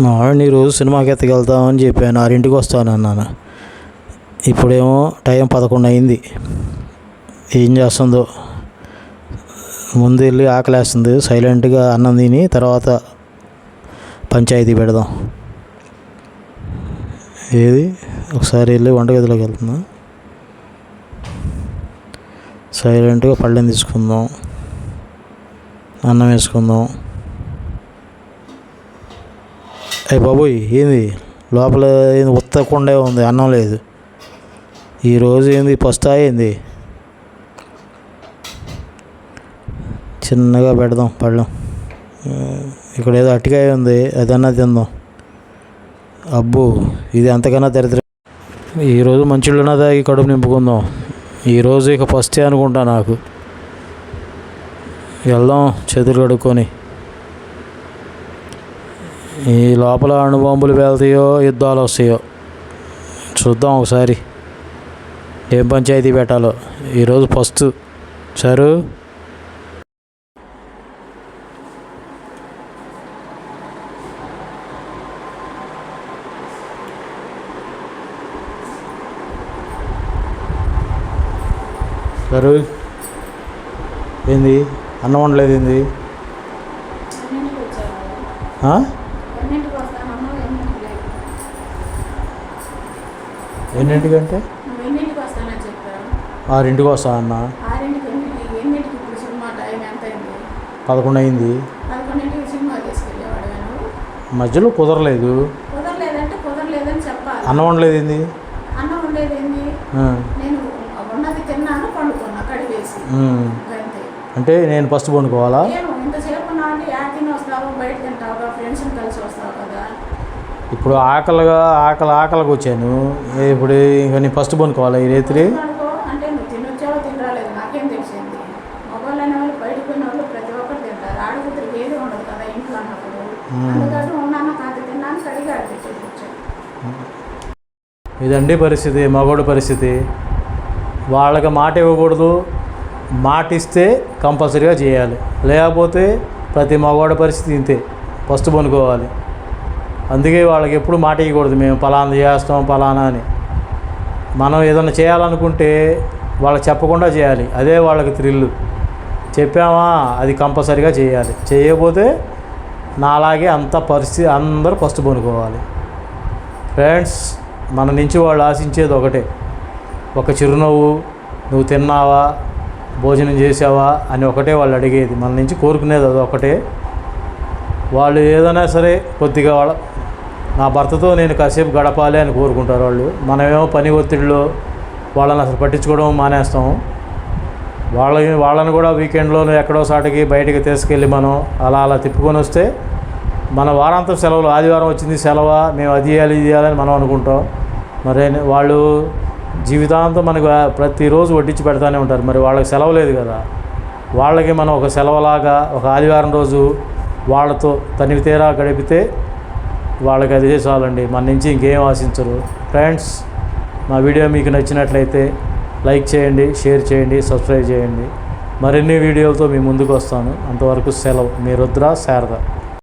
మా ఆవిడని ఈరోజు సినిమాకి ఎత్తకెళ్తామని చెప్పాను. ఆరింటికి వస్తానన్నాను ఇప్పుడేమో టైం పదకొండు అయింది. ఏం చేస్తుందో? ముందు వెళ్ళి ఆకలేస్తుంది. సైలెంట్గా అన్నం తిని తర్వాత పంచాయతీ పెడదాం. ఏది? ఒకసారి వెళ్ళి వంటగదిలోకి వెళ్తున్నా. సైలెంట్గా పళ్ళెం తీసుకుందాం. అన్నం వేసుకుందాం. అయ్యి బాబోయ్ ఏంది? లోపల ఏంది ఉత్తకుండా ఉంది అన్నం లేదు. ఈరోజు ఏంది పస్తా ఏంది? చిన్నగా పెడదాం పళ్ళం. ఇక్కడ ఏదో అటికాయ ఉంది అదన్నా తిందాం. అబ్బో ఇది అంతకన్నా దరిద్రం. ఈరోజు మంచిళ్ళన్నా తాగి కడుపు నింపుకుందాం. ఈరోజు ఇక ఫస్టే అనుకుంటా నాకు. వెళ్దాం చేతులు కడుక్కొని. ఈ లోపల అణుబాంబులు వెళ్తాయో యుద్ధాలు వస్తాయో చూద్దాం ఒకసారి. ఏం పంచాయతీ పెట్టాలో. ఈరోజు ఫస్ట్ సరు. సరు. ఏంది? అన్నం వండలేదు ఏంది ఎన్నింటికంటే ఆరింటికి వస్తా అన్న. పదకొండు అయింది మధ్యలో కుదరలేదు. అన్నం వండలేదు ఏంది? అంటే నేను ఫస్ట్ పండుకోవాలా బయట తింటావుగా ఫ్రెండ్స్ని కలిసి వస్తావు కదా. ఇప్పుడు ఆకలిగా ఆకలి ఆకలికి వచ్చాను. ఇప్పుడు ఇంకా నేను ఫస్ట్ పండుకోవాలా ఈ రేత్రి? అనుకో అంటే నువ్వు తినొచ్చావో తినరాలేదు నాకేం తెలిసింది. మొబైల్ అనే వాళ్ళు బయటకు పోయిన వాళ్ళు ప్రతి ఒక్కరు తింటారు. ఆడకూతురికి ఏది ఉండదు కదా ఇంట్లో అన్నప్పుడు. అందుకని ఉన్నాను కాదు తిన్నాను కడిగి ఆడిపించేసి వచ్చాను ఇదండి పరిస్థితి మగోడి పరిస్థితి. వాళ్ళకి మాట ఇవ్వకూడదు. మాట ఇస్తే కంపల్సరీగా చేయాలి. లేకపోతే ప్రతి మగవాడి పరిస్థితి ఇంతే. ఫస్ట్ పనుకోవాలి. అందుకే వాళ్ళకి ఎప్పుడు మాట ఇవ్వకూడదు మేము పలానా చేస్తాం పలానా అని. మనం ఏదైనా చేయాలనుకుంటే వాళ్ళకి చెప్పకుండా చేయాలి. అదే వాళ్ళకి థ్రిల్లు చెప్పామా? అది కంపల్సరీగా చేయాలి. చేయకపోతే నాలాగే అంత పరిస్థితి అందరూ ఫస్ట్ పనుకోవాలి. ఫ్రెండ్స్ మన నుంచి వాళ్ళు ఆశించేది ఒకటే. ఒక చిరునవ్వు నువ్వు తిన్నావా? భోజనం చేసావా అని ఒకటే వాళ్ళు అడిగేది. మన నుంచి కోరుకునేది అది ఒకటే. వాళ్ళు ఏదైనా సరే కొద్దిగా వాళ్ళ నా భర్తతో నేను కాసేపు గడపాలి అని కోరుకుంటారు వాళ్ళు. మనమేమో పని ఒత్తిడిలో వాళ్ళని అసలు పట్టించుకోవడం మానేస్తాం. వాళ్ళని వాళ్ళని కూడా వీకెండ్లో ఎక్కడో సాటికి బయటికి తీసుకెళ్ళి మనం అలా అలా తిప్పుకొని వస్తే మన వారాంతం సెలవులు ఆదివారం వచ్చింది సెలవు మేము అది చేయాలి ఇది చేయాలని మనం అనుకుంటాం. మరి వాళ్ళు జీవితాంతం మనకు ప్రతిరోజు వడ్డించి పెడతానే ఉంటారు. మరి వాళ్ళకి సెలవు లేదు కదా. వాళ్ళకి మనం ఒక సెలవులాగా ఒక ఆదివారం రోజు వాళ్ళతో తనివి తీరా గడిపితే వాళ్ళకి అది చాలండి. మన నుంచి ఇంకేం ఆశించరు. ఫ్రెండ్స్ మా వీడియో మీకు నచ్చినట్లయితే లైక్ చేయండి షేర్ చేయండి సబ్స్క్రైబ్ చేయండి. మరిన్ని వీడియోలతో మీ ముందుకు వస్తాను. అంతవరకు సెలవు. మీ రుద్ర శారద.